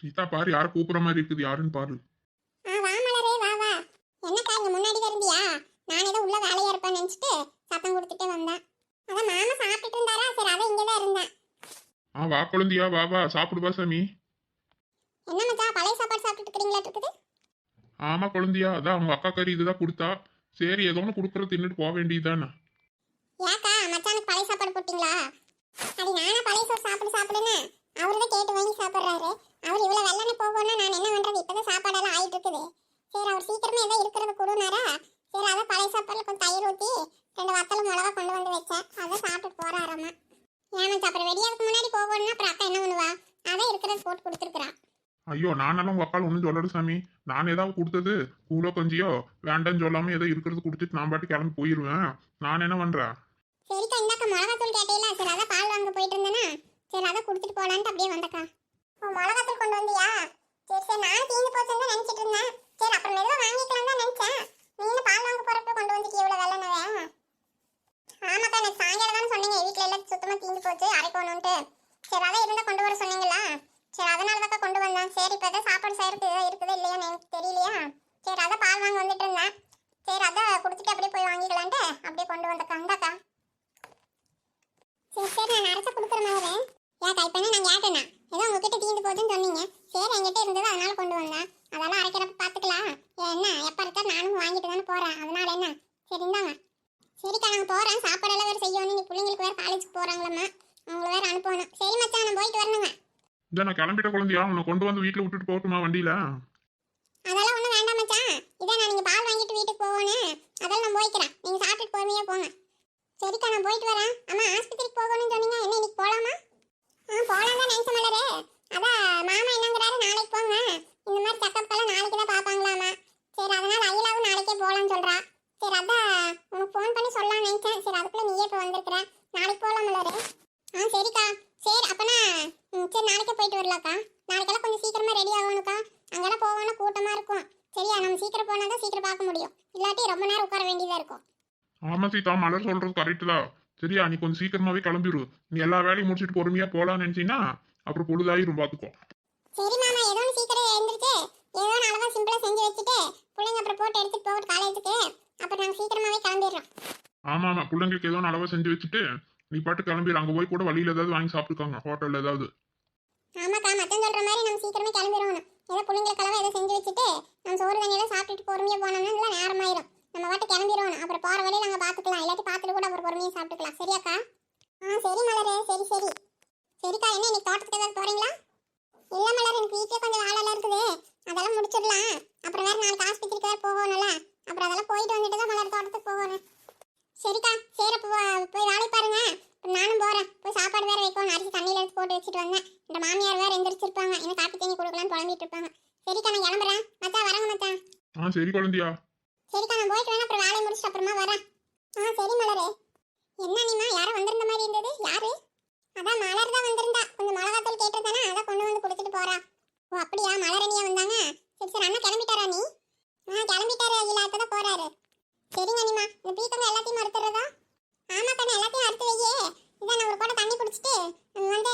சீதா பாரு யாரை கூப்பிடுற மாதிரி இருக்குது யாருன்னு பாரு. ஆ வா மலரே வா வா. என்னக்கா இங்க முன்னாடி இருந்தியா? நான் ஏதோ உள்ள வேலையா இருப்பேன்னு நினைச்சிட்டு சத்தம் கொடுத்துட்டு வந்தேன் அதான் மாமா சாப்பிட்டுட்டு இருந்தாரா? சரி அதான் இங்கே தான் இருந்தேன் ஆ வா குழந்தையா வா வா சாப்பிடுவா சாமி. என்ன மச்சான் பழைய சாப்பாடு சாப்பிட்டுட்டு இருக்கிறீங்களா இருக்குது ஆமா குழந்தையா அதான் அவங்க அக்கா கறி இதுதான் கொடுத்தா. சரி ஏதோ ஒன்று கொடுக்குற தின்னுட்டு போக வேண்டியதுதானே. ஏக்கா மச்சானுக்கு பழைய சாப்பாடு போட்டிங்களா? அது நானா பழைய சோறு சாப்பிடு சாப்பிடுன்னு அவரு தான் கேட்டு வாங்கி சாப்பிட்றாரு. அவர் இவ்வளோ வெள்ளனே போகணும்னா நான் என்ன பண்ணுறது இப்போதான் சாப்பாடெல்லாம் ஆயிட்டு இருக்குது சரி அவர் சீக்கிரமே ஏதோ இருக்கிறது கொடுனாரா? சரி அதான் பழைய சாப்பாடுல கொஞ்சம் தயிர் ஊற்றி ரெண்டு வத்தலும் மிளகா கொண்டு வந்து வச்சேன். அதை சாப்பிட்டு போறாராமா. ஏன் மச்சான் அப்புறம் வெடியாவுக்கு முன்னாடி போகணும்னா அப்புறம் அக்கா என்ன பண்ணுவா? அதான் இருக்கிறது போட்டு கொடுத்துருக்குறா. ஐயோ நானாலும் உங்க அக்கால் ஒன்றும் சொல்லல சாமி. நான் ஏதாவது கொடுத்தது? கூலோ கஞ்சியோ வேண்டாம்னு சொல்லாம ஏதோ இருக்கிறது கொடுத்துட்டு நான் பாட்டு கிளம்பி போயிருவேன். நான் என்ன பண்றேன் சரிக்கா இந்தாக்கா மிளகாத்தூள் கேட்டீங்களா சரி அதான் பால் வாங்க போயிட்டு இருந்தேனா? சரி அதை கொடுத்துட்டு போலான்ட்டு அப்படியே வந்தக்கா. மிளகாத்தூள் கொண்டு வந்தியா? சரி சரி நானும் தீந்து போச்சுன்னு தான் இருந்தேன். சரி அப்புறம் மெதுவாக வாங்கிக்கலாம் தான் நினச்சேன். நீங்க பால் வாங்க போகிறப்ப கொண்டு வந்துட்டு எவ்வளோ வெள்ளனவே ஆமாக்கா எனக்கு சாயங்காலம் தானே சொன்னீங்க வீட்டில் எல்லாம் சுத்தமாக தீந்து போச்சு அரைக்கணும்ட்டு சரி அதான் இருந்தால் கொண்டு வர சொன்னீங்களா? சரி அதனால தான் கொண்டு வந்தேன். சரி இப்போ தான் சாப்பாடு செய்யறதுக்கு இருக்குதா இல்லையான்னு எனக்கு தெரியலையா? சரி அதான் பால் வாங்க வந்துட்டு இருந்தேன். சரி அதான் கொடுத்துட்டு அப்படியே போய் வாங்கிக்கலான்ட்டு அப்படியே கொண்டு வந்தக்கா இந்தாக்கா சரி சரி நான் அரைச்சா கொடுக்குற மாதிரி ஏன் கைப்பண்ண நான் கேட்டேண்ணா ஏதோ உங்ககிட்ட தீந்து போகுதுன்னு சொன்னீங்க. சரி என்கிட்ட இருந்தது அதனால கொண்டு வந்தேன். அதெல்லாம் அரைக்கிறப்ப பார்த்துக்கலாம். என்ன? எப்போ இருக்கா நானும் வாங்கிட்டு தானே போகிறேன் அதனால என்ன? சரி இந்தாங்க. சரிக்கா நான் போகிறேன் சாப்பாடெல்லாம் வேறு செய்யணும். நீ பிள்ளைங்களுக்கு வேறு காலேஜுக்கு போகிறாங்களம்மா அவங்கள வேறு அனுப்பணும். சரி மச்சான் நான் போயிட்டு வரணுங்க. இதை நான் கிளம்பிட்ட குழந்தையா? உன்னை கொண்டு வந்து வீட்டில் விட்டுட்டு போகட்டுமா வண்டியில? அதெல்லாம் ஒன்றும் வேண்டாம் மச்சான் இதை நான் நீங்கள் பால் வாங்கிட்டு வீட்டுக்கு போகணும் அதெல்லாம் நான் போய்க்கிறேன் நீங்கள் சாப்பிட்டுட்டு பொறுமையாக போங்க சரிக்கா நான் போயிட்டு வரேன் அம்மா ஆஸ்பத்திரிக்கு போகணும்னு சொன்னீங்க என்ன இன்னைக்கு போகலாமா ஆ போகலாம் தான் நினச்ச மலரே அதான் மாமா என்னங்கிறாரு நாளைக்கு போங்க இந்த மாதிரி செக்கப்க்கெல்லாம் நாளைக்கு தான் பார்ப்பாங்களாமா சரி அதனால் அகிலாவும் நாளைக்கே போகலான்னு சொல்கிறா சரி அதான் உனக்கு ஃபோன் பண்ணி சொல்லலாம்னு நினச்சேன் சரி அதுக்குள்ளே நீயே இப்போ வந்திருக்கிற நாளைக்கு போகலாம் மலரே ஆ சரிக்கா சரி அப்பனா ம், சரி நாளைக்கே போயிட்டு வரலாக்கா நாளைக்கெல்லாம் கொஞ்சம் சீக்கிரமா ரெடி ஆகணும்க்கா அங்கெல்லாம் போகணும் கூட்டமா இருக்கும் சரியா நம்ம சீக்கிரம் போனா தான் சீக்கிரம் பார்க்க முடியும். இல்லாட்டி ரொம்ப நேரம் உட்கார வேண்டியதா இருக்கும். ஆமா சீதா மலர் சொல்றது கரெக்டு தான். சரியா நீ கொஞ்சம் சீக்கிரமாவே கிளம்பிடு நீ எல்லா வேலையும் முடிச்சுட்டு பொறுமையா போலாம்னு நினைச்சீங்கன்னா அப்புறம் பொழுதாயிரும் பாத்துக்கோ. சரி மாமா ஏதோ ஒன்று சீக்கிரம் எழுந்திரிச்சு. ஏதோ ஒன்று சிம்பிளா செஞ்சு வச்சுட்டு பிள்ளைங்க அப்புறம் போட்டு எடுத்துட்டு போகட்டும் காலேஜுக்கு. அப்புறம் நாங்கள் சீக்கிரமாவே கிளம்பிடுறோம். ஆமா ஆமா. பிள்ளைங்களுக்கு ஏதோ அளவா செஞ்சு வச்சுட்டு நீ பாட்டு கிளம்பிடு அங்க போய் கூட வழியில ஏதாவது வாங்கி சாப்பிட்டுக்காங்க ஹோட்டல்ல ஏதாவது. ஆமாக்கா மத்தம் சொல்ற மாதிரி நம்ம சீக்கிரமே கிளம்பிடுவோம் ஏதோ பிள்ளைங்களுக்கு அளவா ஏதோ செஞ்சு வச்சுட்டு நம்ம சோறு தண்ணியெல்லாம் சாப்பிட்டுட்டு பொறுமையாக போனோம்னா நல்லா நேரமாயிரும். நம்ம வாட்டு கிளம்பிடுவோம் அப்புறம் போகிற வழியில் நாங்கள் பார்த்துக்கலாம் இல்லாட்டி பார்த்துட்டு கூட அப்புறம் பொறுமையாக சாப்பிட்டுக்கலாம். சரியாக்கா? ஆ சரி மலரே. சரி சரி. சரிக்கா என்ன இன்னைக்கு தோட்டத்துக்கு ஏதாவது போகிறீங்களா இல்லை மலர் எனக்கு வீட்டில் கொஞ்சம் வேலைலாம் இருக்குது. அதெல்லாம் முடிச்சிடலாம். அப்புறம் வேறு நாளைக்கு ஆஸ்பத்திரிக்கு வேறு போகணும்ல. அப்புறம் அதெல்லாம் போயிட்டு வந்துட்டு தான் மலர் தோட்டத்துக்கு போகணும். சரிக்கா சரி அப்போ போய் வேலை பாருங்க. நானும் போகிறேன் போய் சாப்பாடு வேறு வைக்கணும். அரிசி தண்ணியில் எடுத்து போட்டு வச்சுட்டு வந்தேன். இந்த மாமியார் வேற எந்திரிச்சிருப்பாங்க இன்னும் காப்பி தண்ணி கொடுக்கலாம்னு புலம்பிட்டு இருப்பாங்க சரிக்கா நான் கிளம்புறேன். மச்சான் வரேங்க மச்சான். ஆ சரி குழந்தையா. சரிக்கா நான் போயிட்டு வேணா அப்புறம் வேலையை முடிச்சுட்டு அப்புறமா வரேன். ஆ சரி மலரே. என்ன நீமா யாரும் வந்திருந்த மாதிரி இருந்தது? யாரு? அதான் மலர் தான் வந்திருந்தா. கொஞ்சம் மிளகாத்தூள் கேட்டிருந்தானே? அதான் கொண்டு வந்து கொடுத்துட்டு போறா. ஓ அப்படியா? மலரணியா வந்தாங்க? சரி சரி அண்ணா கிளம்பிட்டாரா நீ? ஆ கிளம்பிட்டாரு அகிலா. தான் போறாரு. சரிங்க அனிமா இந்த பீக்கங்க எல்லாத்தையும் அறுத்துறதா ஆமா கண்ணு எல்லாத்தையும் அறுத்து வையே. இதான் நான் ஒரு கூட தண்ணி பிடிச்சிட்டு வந்து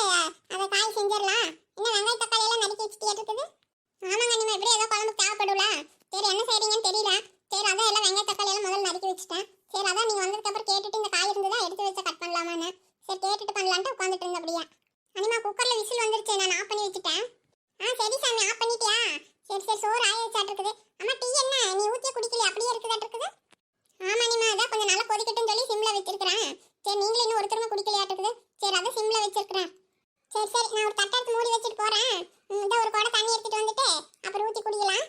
அதை காய் செஞ்சிடலாம். இன்னும் வெங்காய தக்காளி எல்லாம் நறுக்கி வச்சுட்டு இருக்குது ஆமாங்க நீங்கள் எப்படி ஏதோ குழம்பு தேவைப்படுல சரி என்ன செய்றீங்கன்னு தெரியல. சரி அதான் எல்லாம் வெங்காய தக்காளி எல்லாம் முதல்ல நறுக்கி வச்சுட்டேன். சரி அதான் நீங்கள் வந்ததுக்கப்புறம் கேட்டுட்டு இந்த காய் இருந்ததா எடுத்து வச்சா கட் பண்ணலாமான்னு சரி கேட்டுட்டு பண்ணலான்ட்டு உட்காந்துட்டு இருந்த அப்படியே அனிமா குக்கர்ல விசில் வந்துருச்சு நான் ஆஃப் பண்ணி வச்சுட்டேன் ஆ சரி சாமி ஆஃப் பண்ணிட்டியா சரி சரி சோறு ஆய வச்சாட்டு இருக்குது அம்மா டீ என்ன நீ ஊத்திய குடிக்கல அப்படியே இருக்குதாட்டு இருக்குது ஆமா நீமா அதான் கொஞ்சம் நல்லா கொதிக்கட்டும்னு சொல்லி சிம்ல வச்சிருக்கிறேன் சரி நீங்களும் இன்னும் ஒருத்தருமே குடிக்கலையாட்டு இருக்குது சரி அதான் சிம்ல வச்சிருக்கிறேன் சரி சரி நான் ஒரு தட்டை எடுத்து மூடி வச்சுட்டு போறேன் ம், இந்த ஒரு குடம் தண்ணி எடுத்துட்டு வந்துட்டு அப்புறம் ஊத்தி குடிக்கலாம்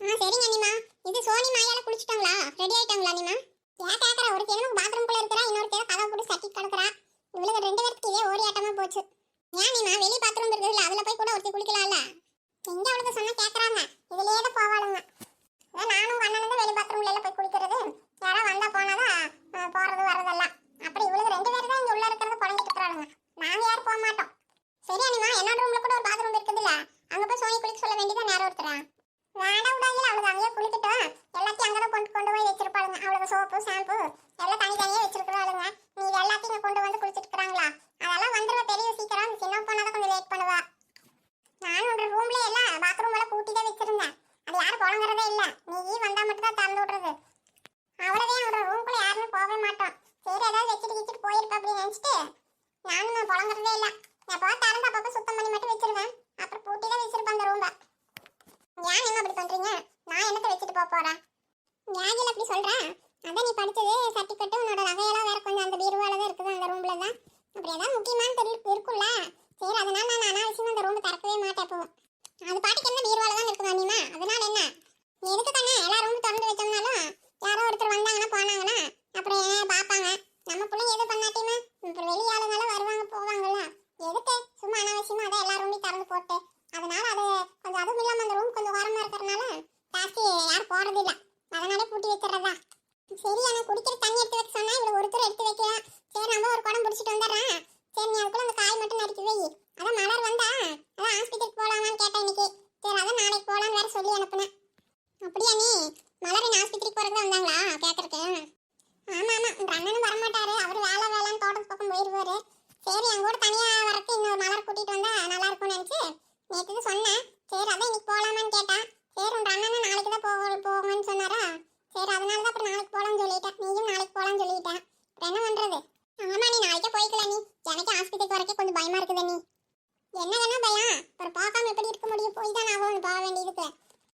ஆ சரிங்க அனிமா நாயால குளிச்சிட்டாங்களா? ரெடி ஆயிட்டாங்களா நீமா? ஏன் கேக்குற ஒரு கிழமை பாத்ரூம் குள்ள இருக்கிறா. இன்னொரு தேவை கதவு போட்டு சட்டி கிடக்குறா இவளுக்கு ரெண்டு பேருக்கு இதே ஓடி ஆட்டமா போச்சு. ஏன் நீமா? வெளி பாத்ரூம் இருக்குதுல்ல அதுல போய் கூட ஒருத்தி குளிக்கலாம்ல? எங்க அவளுக்கு சொன்னா கேக்குறாங்க. இதுலயே தான் போவாளுங்க. ஏன் நானும் உங்க வெளி பாத்ரூம்ல எல்லாம் போய் குளிக்கிறது. யாரோ வந்தா போனாதான் போறது வர்றதெல்லாம். அப்படி இவளுக்கு ரெண்டு பேரும் தான் இங்க உள்ள இருக்கிறத புடங்கிட்டு இருக்கிறாளுங்க. நாங்க யாரும் போக மாட்டோம். சரி அனிமா என்னோட ரூம்ல கூட ஒரு பாத்ரூம் இருக்குதுல்ல. அங்க போய் சோனி குளிக்க சொல்ல வேண்டியதான் நேரம் ஒருத்தரா? வேண்டாம் விடாங்கல அவளுக்கு அங்கேயே குளிக்கட்டும். எல்லாத்தையும் அங்கதான் கொண்டு கொண்டு போய் வச்சிருப்பாளுங்க. அவளுக்கு சோப்பு ஷாம்பு எல்லாம் தனித்தனியா வச்சிருக்கிறாளுங்க நீ எல்லாத்தையும் கொண்டு வந்து குளிச்சிட்டு இருக்கிறாங்களா அதெல்லாம் வந்துருவா பெரிய சீக்கிரம் அந்த சின்ன பொண்ணாதான் கொஞ்சம் லேட் பண்ணுவா நானும் ஒரு ரூம்ல எல்லாம் திறக்கிறதே இல்ல நீ வந்தா மட்டும் தான் திறந்து விடுறது அவ்வளவே அவரோட ரூம்குள்ள யாருமே போகவே மாட்டோம் சரி ஏதாவது வச்சுட்டு வச்சுட்டு போயிருப்பா அப்படின்னு நினைச்சிட்டு நானும் புழங்குறதே இல்ல எப்போ திறந்து அப்பப்போ சுத்தம் பண்ணி மட்டும் வச்சிருவேன் அப்புறம் பூட்டி தான் வச்சிருப்பேன் அந்த ரூம்ப ஏன் என்ன அப்படி பண்றீங்க நான் என்னத்த வச்சுட்டு போக போறேன் ஏன் அப்படி சொல்கிறேன் அதான் நீ படிச்சது சர்டிஃபிகேட் உன்னோட நகையெல்லாம் வேற கொஞ்சம் அந்த பீருவால தான் இருக்குது அந்த ரூம்ல தான். அப்படி ஏதாவது முக்கியமான தெரியல இருக்கும்ல. சரி அதனால நான் அனாவசியமா அந்த ரூம் திறக்கவே மாட்டேன் இப்போ அது பாட்டுக்கு என்ன பீருவால தான் இருக்குது அனிமா அதனால என்ன? நீ எதுக்கு தானே எல்லா ரூம் திறந்து வச்சோம்னாலும் யாரோ ஒருத்தர் வந்தாங்கன்னா போனாங்கன்னா அப்புறம் என்ன பார்ப்பாங்க நம்ம பிள்ளைங்க எது பண்ணாட்டியுமே? அப்புறம் வெளி ஆளுங்களாம் வருவாங்க போவாங்கல்ல. எதுக்கு? சும்மா அனாவசியமா அதை எல்லா ரூமையும் திறந்து போட்டு. அதனால அது கொஞ்சம் அதுவும் இல்லாமல் அந்த ரூம் கொஞ்சம் ஓரமாக இருக்கிறதுனால ஜாஸ்தி யாரும் போகிறதில்லை அதனாலே பூட்டி வச்சிடறதா? சரி எனக்கு குடிக்கிற தண்ணி எடுத்து வைக்க சொன்னா இவ்வளவு ஒருத்தர் எடுத்து வைக்கலாம். சரி நம்ம ஒரு குடம் பிடிச்சிட்டு வந்துடுறேன் சரி நீ அதுக்குள்ள அந்த காய் மட்டும் நறுக்கி வை. அதான் மலர் வந்தா. அதான் ஹாஸ்பிட்டலுக்கு போலாமான்னு கேட்டேன் இன்னைக்கு. சரி அதான் நாளைக்கு போலான்னு வேற சொல்லி அனுப்புனேன். அப்படியா நீ? மலர் என்ன ஆஸ்பத்திரிக்கு போறதுக்கு வந்தாங்களா? கேட்கறக்கு ஆமா ஆமா. உங்க அண்ணனும் வரமாட்டாரு. அவர் வேலை வேலைன்னு தோட்டத்து பக்கம் போயிருவாரு. சரி என் கூட தனியா வரக்கு இன்னொரு மலர் கூட்டிட்டு வந்தா நல்லா இருக்கும்னு நினைச்சு நேற்று சொன்னேன். சரி அதான் இன்னைக்கு போலாமான்னு கேட்டேன் சரி உங்க அண்ணன் நாளைக்கு தான் போக போங்கன்னு சொன்னாரா சரி அதனால தான் அப்புறம் நாளைக்கு போலாம்னு சொல்லிட்டேன் நீயும் நாளைக்கு போலாம்னு சொல்லிட்டேன் அப்புறம் என்ன பண்றது ஆமா நீ நாளைக்கே போய்க்கலாம் நீ எனக்கு ஆஸ்பத்திரிக்கு வரக்கே கொஞ்சம் பயமா இருக்குது நீ என்ன தானே பயம் அப்புறம் பார்க்காம எப்படி இருக்க முடியும் போய் தான் ஆகும் போக வேண்டியதுக்கு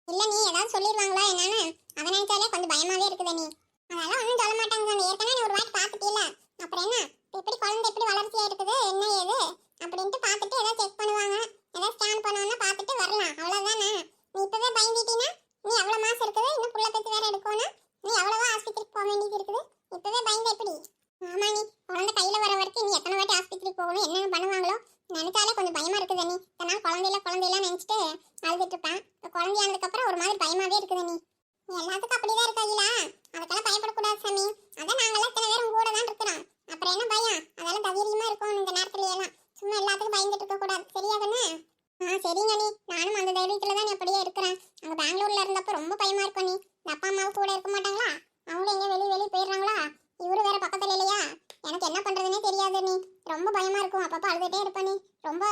இல்ல நீ ஏதாவது சொல்லிடுவாங்களா என்னன்னு அதை நினைச்சாலே கொஞ்சம் பயமாவே இருக்குது நீ அதெல்லாம் ஒன்றும் சொல்ல மாட்டாங்க நீ ஏற்கனவே நீ ஒரு வாட்டி பார்த்துட்டீல அப்புறம் என்ன இப்ப எப்படி குழந்தை எப்படி வளர்ச்சியா இருக்குது என்ன ஏது அப்படின்ட்டு பார்த்துட்டு ஏதாவது செக் பண்ணுவாங்க ஏதாவது ஸ்கேன் பண்ணுவாங்கன்னா பார்த்துட்டு வரலாம் அவ்வளவுதானே நீ இப்பவே பயந்துட்டீங்கன்னா நீ எவ்வளவு மாசம் இருக்குது இன்னும் புள்ள பெத்து வேற எடுக்கணும் நீ எவ்வளவோ ஆஸ்பத்திரிக்கு போக வேண்டியது இருக்குது. இப்பவே பயந்த எப்படி? ஆமா நீ குழந்தை கையில வர வரைக்கும் நீ எத்தனை வாட்டி ஆஸ்பத்திரிக்கு போகணும் என்னென்ன பண்ணுவாங்களோ நினைச்சாலே கொஞ்சம் பயமா இருக்குது நீ இதனால் குழந்தையில குழந்தையெல்லாம் நினைச்சிட்டு அழுதுட்டு இருப்பேன். குழந்தையானதுக்கு அப்புறம் ஒரு மாதிரி பயமாவே இருக்குது நீ எல்லாத்துக்கும் அப்படிதான் இருக்காங்களா அதுக்கெல்லாம் பயப்படக்கூடாது சாமி. அதான் நாங்கெல்லாம் இத்தனை பேரும் கூட தான் இருக்கிறோம். அப்புறம் என்ன பயம்? அதெல்லாம் தைரியமா இருக்கும் இந்த நேரத்துல எல்லாம் சும்மா எல்லாத்துக்கும் பயந்துட்டு இருக்க கூடாது. சரியா தானே? ஆ சரிங்க நீ நானும் அந்த தைரியத்துல தான் அப்படியே இருக்கிறேன். அங்க பெங்களூர்ல இருந்தப்ப ரொம்ப பயமா இருக்கும் நீ அப்பா அம்மாவும் கூட இருக்க மாட்டாங்களா அவங்களும் எங்க வெளியே வெளியே போயிடுறாங்களா இவரு வேற பக்கத்துல இல்லையா எனக்கு என்ன பண்றதுனே தெரியாது நீ ரொம்ப பயமா இருக்கும் அப்பப்ப அழுதுட்டே இருப்ப நீ ரொம்ப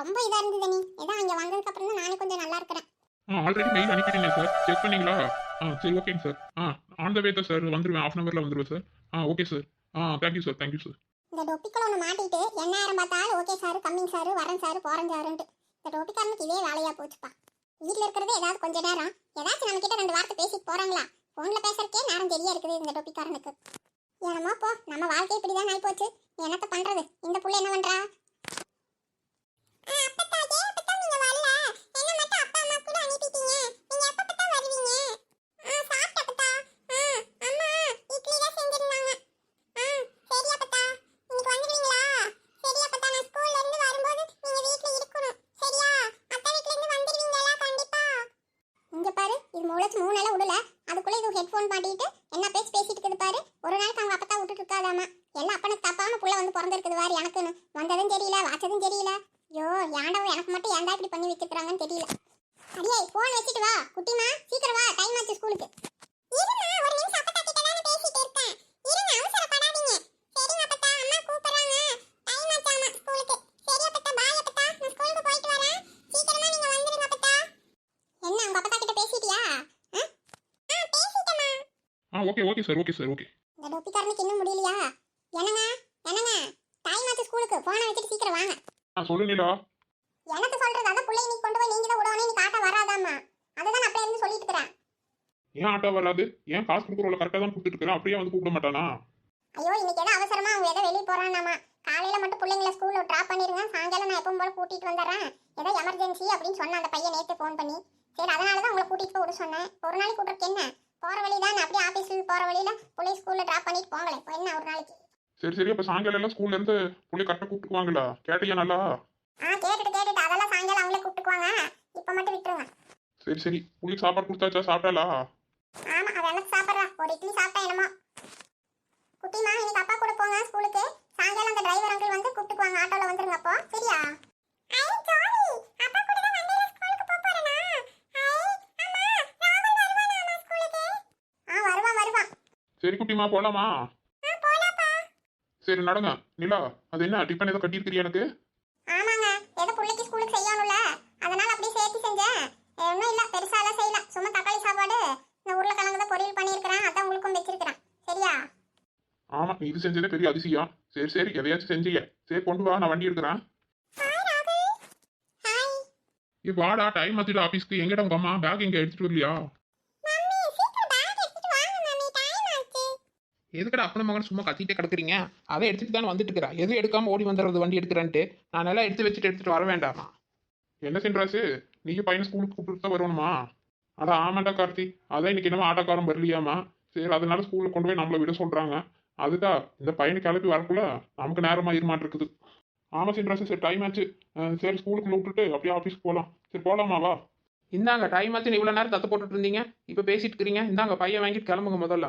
ரொம்ப இதா இருந்தது நீ ஏதோ இங்க வந்ததுக்கு அப்புறம் தான் நானே கொஞ்சம் நல்லா இருக்கிறேன் ஆ ஆல்ரெடி மெயில் அனுப்பிட்டீங்க சார் செக் பண்ணீங்களா? ஆ சரி ஓகேங்க சார் ஆ ஆன் த வே தான் சார் வந்துருவேன். ஆஃப் அன் அவரில் வந்துருவேன் சார் ஆ okay sir ah thank you sir thank you sir இந்த டொப்பிக்குள்ள ஒன்று மாட்டிட்டு என்ன நேரம் பார்த்தாலும் ஓகே சார் கம்மிங் சார் வரேன் சார் போகிறேன் சாருன்ட்டு இந்த டொப்பிக்காரனுக்கு இதே வேலையாக போச்சுப்பா. வீட்டில் இருக்கிறது ஏதாவது கொஞ்ச நேரம். ஏதாச்சும் நம்ம கிட்ட ரெண்டு வார்த்தை பேசிட்டு போகிறாங்களா ஃபோனில் பேசுறதுக்கே நேரம் சரியா இருக்குது இந்த டொப்பிக்காரனுக்கு என்னமோ போ நம்ம வாழ்க்கை இப்படிதான் ஆகி போச்சு என்னத்த பண்ணுறது இந்த பிள்ளை என்ன பண்ணுறா இங்க பாரு இது முளைச்சு மூணு நாளா விடல அதுக்குள்ள இது ஹெட்ஃபோன் மாட்டிட்டு என்ன பேச்சு பேசிட்டு இருக்குது பாரு ஒரு நாளைக்கு அவங்க அப்பத்தா விட்டுட்டு இருக்காதாமா எல்லாம் அப்பனுக்கு தப்பாம புள்ள வந்து பிறந்திருக்குது வாரு எனக்குன்னு வந்ததும் தெரியல வாச்சதும் தெரியல ஐயோ ஏன்டா எனக்கு மட்டும் ஏன்டா இப்படி பண்ணி வச்சிருக்காங்கன்னு தெரியல அடியே போன் வச்சுட்டு வா குட்டிமா சீக்கிரம் வா டைம் ஆச்சு ஸ்கூலுக்கு என்ன உங்க அப்பா கிட்ட பேசிட்டியா பேசிட்டமா ஆ okay okay sir okay sir okay இந்த டொப்பிக்காரனுக்கு இன்னும் முடியலையா? என்னங்க என்னங்க? டைம் ஆச்சு ஸ்கூலுக்கு போனை வச்சுட்டு சீக்கிரம் வாங்க. ஆ சொல்லு நீலா. எனக்கு சொல்றது அதான் பிள்ளை இன்னைக்கு கொண்டு போய் நீங்க தான் விடணும் நீ காட்ட வராதாம்மா. அதுதான் அப்படியே இருந்து சொல்லிட்டு இருக்கிறேன். ஏன் ஆட்டோ வராது? ஏன் காசு கொடுக்குறவங்கள கரெக்டாக தான் கொடுத்துட்டு இருக்கிறேன்? அப்படியே வந்து கூப்பிட மாட்டானா? ஐயோ இன்னைக்கு ஏதோ அவசரமா அவங்க ஏதோ வெளியே போறானாமா. காலையில மட்டும் பிள்ளைங்கள ஸ்கூல்ல டிராப் பண்ணிருங்க சாயங்காலம் நான் எப்பவும் போல கூட்டிட்டு வந்துடுறேன். ஏதோ எமர்ஜென்சி அப்படின்னு சொன்ன அந்த பையன் நேத்து ஃபோன் பண்ணி. சரி அதனால தான் உங்களை கூட்டிட்டு போய் விட சொன்னேன். ஒரு நாளைக்கு கூட்டுறதுக்கு என்ன? போற வழி தான் அப்படியே ஆபீஸ்க்கு போற வழியில பிள்ளை ஸ்கூல்ல டிராப் பண்ணிட்டு போங்களேன் இப்போ என்ன ஒரு நாளைக்கு? சரி சரி. அப்போ சாயங்காலம் எல்லாம் ஸ்கூல்ல இருந்து பிள்ளை கரெக்டாக கூப்பிட்டுக்குவாங்களா கேட்டியா நல்லா? ஆ கேட்டுட்டு கேட்டுட்டு. அதெல்லாம் சாயங்காலம் அவங்களே கூப்பிட்டுக்குவாங்க இப்போ மட்டும் விட்டுருங்க. சரி சரி. புள்ளிக்கு சாப்பாடு கொடுத்தாச்சா? சாப்பிட்டாளா? ஆமா அவ எனக்கு சாப்பிட்றா? ஒரு இட்லி சாப்பிட்டா என்னமோ. குட்டிமா இன்னைக்கு அப்பா கூட போங்க ஸ்கூலுக்கு சாயங்காலம் அந்த டிரைவர் அங்கிள் வந்து கூப்பிட்டுக்குவாங்க ஆட்டோல வந்துருங்க அப்போ. சரியா? சரி குட்டிமா போலாமா? சரி நடங்க. நிலா அது என்ன டிஃபன் ஏதோ கட்டியிருக்கிறியா எனக்கு? ஆமாங்க. ஏதோ புள்ளைக்கு ஸ்கூலுக்கு செய்யணும்ல. அதனால அப்படியே சேர்த்து செஞ்சேன். ஒன்றும் இல்லை பெருசாலாம் செய்யல. சும்மா தக்காளி சாப்பாடு இந்த உருளைக்கிழங்கு தான் பொரியல் பண்ணியிருக்கிறேன். அதான் உங்களுக்கும் வச்சிருக்கிறேன். இது செஞ்சதே பெரிய அதிசயம். சரி சரி எதையாச்சும் செஞ்சீங்க. சரி கொண்டு வா நான் வண்டி எடுக்கிறேன். வாடா டைம் ஆத்திட்டு ஆஃபீஸ்க்கு எங்கிட்ட உங்க அம்மா? பேக் எங்க எடுத்துட்டு வரலையா? எதுக்கடா அப்பன மகன் சும்மா கத்திட்டே கிடக்குறீங்க? அதை எடுத்துட்டு தானே வந்துட்டு இருக்கிறா. எதுவும் எடுக்காம ஓடி வந்துடுறது வண்டி எடுக்கிறேன்ட்டு. நான் எல்லாம் எடுத்து வச்சுட்டு எடுத்துட்டு வர வேண்டாமா? என்ன சென்றாசு? நீங்க பையனை ஸ்கூலுக்கு கூப்பிட்டு தான் வரணுமா? அதான் ஆமாண்டா கார்த்தி. அதான் இன்னைக்கு என்னமோ ஆட்டோக்காரன் வரலையாமா? சரி அதனால ஸ்கூலில் கொண்டு போய் நம்மளை விட சொல்றாங்க. அதுதான் இந்த பையனை கிளப்பி வரக்குள்ள நமக்கு நேரமா இருமாட்டிருக்குது ஆமா சென்றாசு சரி டைம் ஆச்சு. சரி ஸ்கூலுக்கு விட்டுட்டு அப்படியே ஆஃபீஸ்க்கு போகலாம் சரி போகலாமா வா. இந்தாங்க டைம் ஆச்சு இவ்வளோ நேரம் தத்து போட்டுட்டு இருந்தீங்க. இப்போ பேசிட்டு இருக்கிறீங்க. இந்தாங்க பையன் வாங்கிட்டு கிளம்புங்க முதல்ல.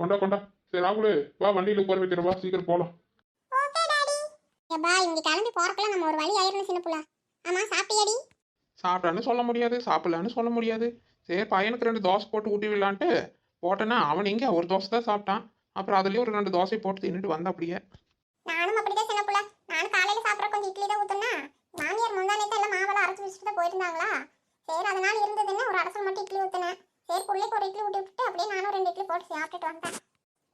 கொண்டா கொண்டா. சரி ராகுலு வா வண்டியில உட்கார வைக்கிற வா சீக்கிரம் போலாம். ஏப்பா இங்க கிளம்பி போறக்குள்ள நம்ம ஒரு வழி ஆயிரணும் சின்ன புள்ள. ஆமா சாப்பிட்டியாடி? சாப்பிட்டான்னு சொல்ல முடியாது சாப்பிடலான்னு சொல்ல முடியாது. சரி பையனுக்கு ரெண்டு தோசை போட்டு ஊட்டி விடலான்ட்டு போட்டேன்னா அவன் எங்கே ஒரு தோசை தான் சாப்பிட்டான். அப்புறம் அதுலேயும் ஒரு ரெண்டு தோசை போட்டு தின்னுட்டு வந்தா அப்படியே. நானும் அப்படிதான் சின்ன புள்ள. நானும் காலையில சாப்பிட்ற கொஞ்சம் இட்லி தான் ஊத்துனா மாமியார் முந்தானத்தை எல்லாம் மாவெல்லாம் அரைச்சு வச்சுட்டு போயிருந்தாங்களா? சரி அதனால இருந்ததுன்னு ஒரு அரசல் மட்டும் இட்லி ஊத்துனேன். சரி பிள்ளைக்கு ஒரு இட்லி ஊட்டி விட்டுட்டு அப்படியே நானும் ரெண்டு இட்லி போட்டு சாப்பிட்டுட்டு வந்தேன்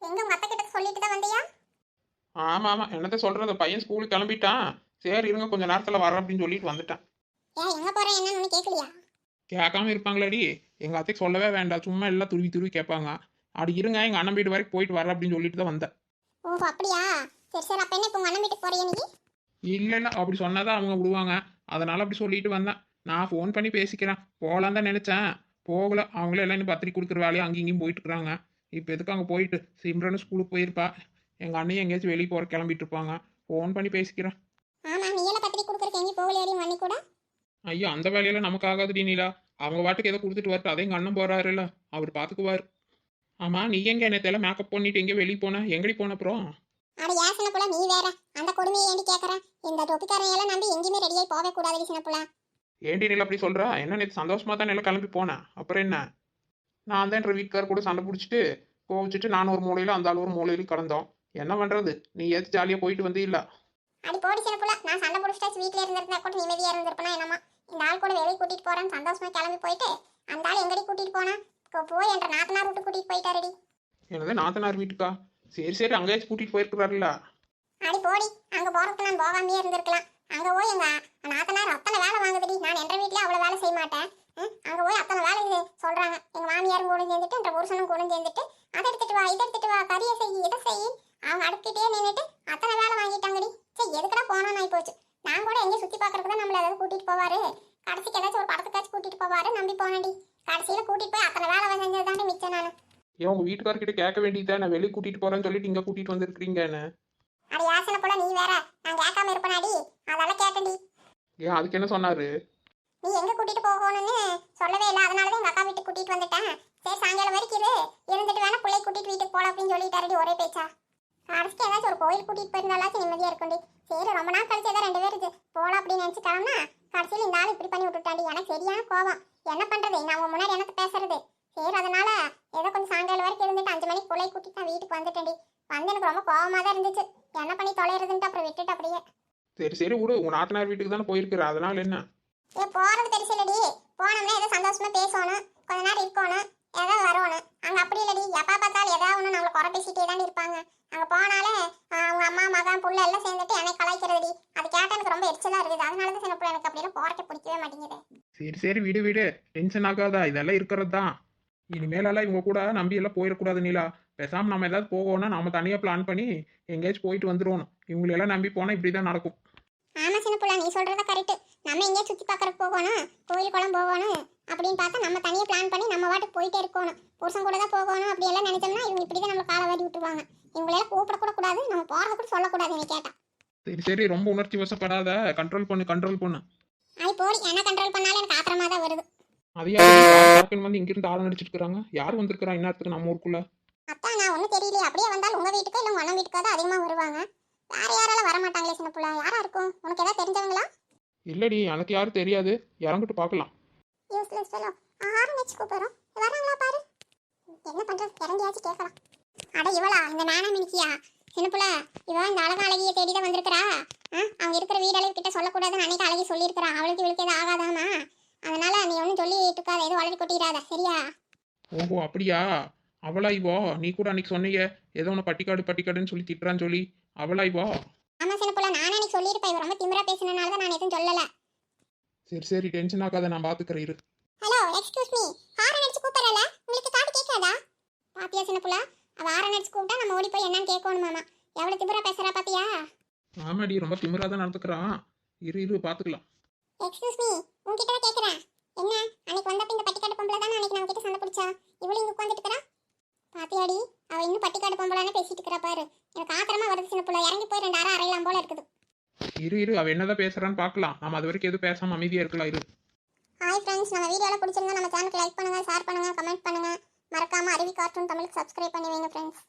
எங்க உங்க அத்தை கிட்ட சொல்லிட்டு தான் வந்தியா? ஆமாம் ஆமாம் என்னத்த சொல்கிறது பையன் ஸ்கூலுக்கு கிளம்பிட்டான். சரி இருங்க கொஞ்சம் நேரத்தில் வரேன் அப்படின்னு சொல்லிட்டு வந்துட்டேன். ஏன் எங்க போறேன்? என்னன்னு கேட்கலையா கேட்காம இருப்பாங்களாடி. எங்கள் அத்தைக்கு சொல்லவே வேண்டாம். சும்மா எல்லாம் துருவி துருவி கேட்பாங்க. அப்படி இருங்க எங்கள் அண்ணன் வீடு வரைக்கும் போயிட்டு வரேன் அப்படின்னு சொல்லிட்டு தான் வந்தேன். ஓ அப்படியா? சரி சரி. அப்ப என்ன இப்போ உங்க அண்ணன் வீட்டுக்கு போறியா நீ? இல்லை இல்லை. அப்படி சொன்னாதான் அவங்க விடுவாங்க. அதனால அப்படி சொல்லிட்டு வந்தேன். நான் ஃபோன் பண்ணி பேசிக்கிறேன். போகலான்னு தான் நினச்சேன். போகல. அவங்களே எல்லாம் பத்திரிக்கை கொடுக்குற வேலையை அங்கேயும் இங்கேயும் போயிட்டு இருக்கிறாங்க இப்போ எதுக்கு அங்கே போயிட்டு? சிம்ரனும் ஸ்கூலுக்கு போயிருப்பா. எங்கள் அண்ணையும் எங்கேயாச்சும் வெளியே போகிற கிளம்பிட்டு இருப்பாங்க ஃபோன் பண்ணி பேசிக்கிறேன். ஆமா நீ எல்லாம் பத்திரிக்கை கொடுக்குறக்கு எங்கேயும் போகலையாடி கூட? ஐயோ அந்த வேலையெல்லாம் நமக்கு ஆகாதுடி நீலா. அவங்க வாட்டுக்கு ஏதோ கொடுத்துட்டு வரட்டு அதே எங்கள் அண்ணன் போகிறாருல்ல அவர் பார்த்துக்குவார் ஆமாம் நீ எங்கே என்னத்தையெல்லாம் மேக்கப் பண்ணிட்டு எங்கே வெளியே போன? எங்கடி போன அப்புறம்? அட சின்ன புள்ள நீ வேற. அந்த கொடுமையை ஏண்டி கேக்குற? இந்த தொப்பிக்காரன் எல்லாம் நம்பி எங்கேயுமே ரெடியாகி போகவே கூடாது சின்ன ஏன்டி நீல அப்படி சொல்ற? என்ன நேற்று சந்தோஷமா தான் எல்லாம் கிளம்பி போனேன். அப்புறம் என்ன? நான் தான் என்ற வீட்டுக்கார கூட சண்டை பிடிச்சிட்டு கோவிச்சிட்டு நான் ஒரு மூலையில அந்த ஆள் ஒரு மூலையில கடந்தோம். என்ன பண்றது? நீ ஏத்து ஜாலியா போயிட்டு வந்து இல்ல. அடி போடி புள்ள. நான் சண்டை பிடிச்சிட்டு வீட்ல இருந்திருந்தா கூட நிம்மதியா இருந்திருப்பேனா என்னமா. இந்த ஆள் கூட வெளியே கூட்டிட்டு போறேன்னு சந்தோஷமா கிளம்பி போயிட்டு அந்த ஆள் எங்கடி கூட்டிட்டு போனா? கொ- போய் என்ற நாத்தனார் விட்டு கூட்டிட்டு போயிட்டாருடி. என்னது நாத்தனார் வீட்டுக்கா? சரி சரி அங்கேயாச்சும் கூட்டிட்டு போயிருக்கிறாருல்ல. அடி போடி. அங்க போறதுக்கு நான் போகாமையே இருந்திருக்கலாம். அங்க போய் எங்க நாத்தனார் அத்தனை வேலை வாங்குதுடி. நான் என்ற வீட்ல அவ்வளவு வேலை செய்ய மாட்டேன். அங்க போய் அத்தனை வேலை இது சொல்றாங்க. எங்க மாமியாரும் கூட சேர்ந்துட்டு என்ற புருஷனும் கூட சேர்ந்துட்டு அதை எடுத்துட்டு வா இதை எடுத்துட்டு வா கறியை செய் இதை செய். அவங்க அடுத்துட்டே நின்னுட்டு அத்தனை வேலை வாங்கிட்டாங்கடி. சரி எதுக்குடா போனோம் ஆகி போச்சு. நான் கூட எங்கேயும் சுத்தி பார்க்கறதுக்கு தான் நம்மள ஏதாவது கூட்டிட்டு போவாரு. கடைசிக்கு ஏதாச்சும் ஒரு படத்துக்காச்சும் கூட்டிட்டு போவாரு நம்பி போனடி கடைசியில கூட்டிட்டு போய் அத்தனை வேலை செஞ்சது தாண்டி மிச்சம் நான். ஏன் உங்க வீட்டுக்காரர்கிட்ட கேட்க வேண்டியதா நான் வெளியே கூட்டிட்டு போறேன்னு சொல்லிட்டு இங்க கூட்டிட்டு வந்திருக்கீங்கன்னு அடி யாசனை போல நீ வேற? நான் கேட்காம இருப்பேனாடி. அதெல்லாம் கேட்டேன்டி. ஏன் அதுக்கு என்ன சொன்னாரு? நீ எங்க கூட்டிட்டு போகணும்னு சொல்லவே இல்லை. அதனால தான் எங்க அக்கா வீட்டுக்கு கூட்டிட்டு வந்துட்டேன். சரி சாயங்காலம் வரைக்கும் இரு. இருந்துட்டு வேணா பிள்ளை கூட்டிட்டு வீட்டுக்கு போலாம் அப்படின்னு சொல்லிட்டாருடி ஒரே பேச்சா. கடைசிக்கு ஏதாச்சும் ஒரு கோயில் கூட்டிட்டு போயிருந்தாலாச்சும் நிம்மதியா இருக்கும்டி. சரி ரொம்ப நாள் கழிச்சு ஏதோ ரெண்டு பேருக்கு போலாம் அப்படின்னு நினைச்சு கிளம்புனா கடைசியில் இந்த ஆள் இப்படி பண்ணி விட்டுட்டாண்டி எனக்கு சரியான கோவம் என்ன பண்றது? நான் முன்னாடி எனக்கு பேசுறது. சரி அதனால ஏதோ கொஞ்சம் சாயங்காலம் வரைக்கும் இருந்துட்டு அஞ்சு மணிக்கு பிள்ளை கூட்டிட்டு நான் வீட்டுக்கு வந்துட்டேன்டி. வந்து எனக்கு ரொம்ப கோவமா தான் இருந்துச்சு. என்ன பண்ணி தொலைறதுன்ட்டு அப்புறம் விட்டுட்டு அப்படியே சரி சரி விடு. உங்க நாத்தனார் வீட்டுக்கு தானே போயிருக்கிற. அதனால என்ன? ஏ போறது பெருசு இல்லடி போனோம்னா ஏதோ சந்தோஷமா பேசணும். கொஞ்ச நேரம் இருக்கணும். ஏதோ வரணும். அங்க அப்படி இல்லடி. எப்பா பார்த்தாலும் ஏதாவது ஒன்று நம்மளை குறை பேசிட்டே தான் இருப்பாங்க. அங்க போனாலே அவங்க அம்மா மகன் புள்ள எல்லாம் சேர்ந்துட்டு என்னை கலாய்க்கிறதுடி. அது கேட்ட எனக்கு ரொம்ப எரிச்சலா இருக்குது. அதனால தான் சின்ன பிள்ளை எனக்கு அப்படியெல்லாம் போறக்க பிடிக்கவே மாட்டேங்குது. சரி சரி விடு விடு. டென்ஷன் ஆகாதா? இதெல்லாம் இருக்கிறது? தான் இனிமேலெல்லாம் இவங்க கூட நம்பி எல்லாம் போயிடக்கூடாது நீலா. பேசாம நம்ம ஏதாவது போகணும்னா நம்ம தனியாக பிளான் பண்ணி எங்கேயாச்சும் போயிட்டு வந்துருவோம். இவங்களெல்லாம் நம்பி போனால் இப்படி தான் நடக்கும். ஆமா சின்ன பிள்ளை நீ சொல்றத கரெக்ட் நம்ம எங்கேயும் சுத்தி பார்க்கறதுக்கு போகணும் கோயில் குளம் போகணும் அப்படின்னு பார்த்தா நம்ம தனியாக பிளான் பண்ணி நம்ம வாட்டுக்கு போயிட்டே இருக்கணும். புருஷன் கூட தான் போகணும் அப்படி எல்லாம் நினைச்சோம்னா இவங்க இப்படி தான் நம்ம காலை வாரி விட்டுருவாங்க. இவங்களெல்லாம் கூப்பிட கூட கூடாது நம்ம போறத கூட சொல்லக்கூடாது நீ கேட்டா. சரி சரி ரொம்ப உணர்ச்சி வசப்படாத. கண்ட்ரோல் பண்ணு கண்ட்ரோல் பண்ணு. அது போடி என்ன கண்ட்ரோல் பண்ணாலும் எனக்கு ஆத்திரமா தான் வருது. அது யாரு வந்து இங்கிருந்து ஆள் நடிச்சிட்டு இருக்காங்க. யார் வந்திருக்கிறா? இந்நேரத்துக்கு நம்ம ஊருக்குள்ள. அத்தா நான் ஒன்றும் தெரியலையே. அப்படியே வந்தாலும் உங்க வீட்டுக்கு இல்லை உங்க அண்ணன் வீட்டுக்கு தான் அதிகமாக வருவாங்க. வேற யாரால வர மாட்டாங்களே சின்ன பிள்ளை? யாரா இருக்கும்? உனக்கு ஏதாவது தெரிஞ்சவங்களா? இல்லடி எனக்கு யாரும் தெரியாது. இறங்கிட்டு பார்க்கலாம். யூஸ்லெஸ் ஃபெலோ ஆறு நெச்சு கூப்பிடுறோம். வராங்களா பாரு. என்ன பண்றது? இறங்கியாச்சும் கேட்கலாம். அட இவளா இந்த நானா மினிக்கியா? சின்ன பிள்ளை இவ இந்த அழகு அழகிய தேடி தான் வந்திருக்கிறா. ஆ, அவங்க இருக்கிற வீடளவு கிட்ட சொல்லக்கூடாதுன்னு அன்னைக்கு அழகி சொல்லியிருக்கிறா. அவளுக்கு இவளுக்கு எதுவும் ஆகாதாமா? அதனால நீ ஒன்றும் சொல்லிட்டு இருக்காத. எதுவும் வளர்த்து கொட்டிடாத. சரியா? ஓஹோ அப்படியா? அவளா இவோ? நீ கூட அன்னைக்கு சொன்னீங்க ஏதோ ஒன்று பட்டிக்காடு பட்டிக்காடுன்னு சொல்லி திட்டுறான்னு சொல்லி. அவளா இவோ? ஆமா சின்ன புள்ள நானே அன்னைக்கு சொல்லியிருப்பேன். ரொம்ப திமிரா பேசினனால தான் நான் எதுவும் சொல்லல. சரி சரி டென்ஷன் ஆகாத நான் பார்த்துக்கிறேன் இரு. ஹலோ எக்ஸ்கியூஸ் மீ ஹாரன் அடிச்சு கூப்பிடறல உங்களுக்கு காது கேட்காதா? பாத்தியா சின்ன புள்ள? அவ ஹாரன் அடிச்சு கூப்பிட்டா நம்ம ஓடி போய் என்னன்னு கேட்கணுமாமா எவ்வளவு திமிரா பேசுறா பாத்தியா? ஆமாடி ரொம்ப திமிரா தான் நடந்துக்கிறான் இரு இரு பார்த்துக்கலாம் எக்ஸ்கியூஸ் மீ உன்கிட்ட தான் கேக்குறேன். என்ன? அன்னைக்கு வந்தப்ப இந்த பட்டிக்காடு பொம்பளை தானே அன்னைக்கு நம்ம கிட்ட சண்டை பிடிச்சா? இவளும் இங்க உட்காந்துட்டு இருக்கறா? பாத்தியாடி? அவ இன்னும் பட்டிக்காடு பொம்பளைன்னு பேசிட்டு இருக்கறா பாரு. எனக்கு ஆத்திரமா வருது சின்ன புள்ள. இறங்கி போய் ரெண்டு அரை அரையலாம் போல இருக்குது. இரு இரு. அவ என்னதான் பேசுறான்னு பார்க்கலாம் நம்ம அது வரைக்கும் எதுவும் பேசாம அமைதியா இருக்கலாம் இரு. ஹாய் ஃப்ரெண்ட்ஸ் நம்ம வீடியோல பிடிச்சிருந்தா நம்ம சேனலுக்கு லைக் பண்ணுங்க ஷேர் பண்ணுங்க கமெண்ட் பண்ணுங்க. மறக்காம அருவி கார்ட்டூன் தமிழுக்கு சப்ஸ்கிரைப் பண்ணி வைங்க ஃப்ரெண்ட்ஸ்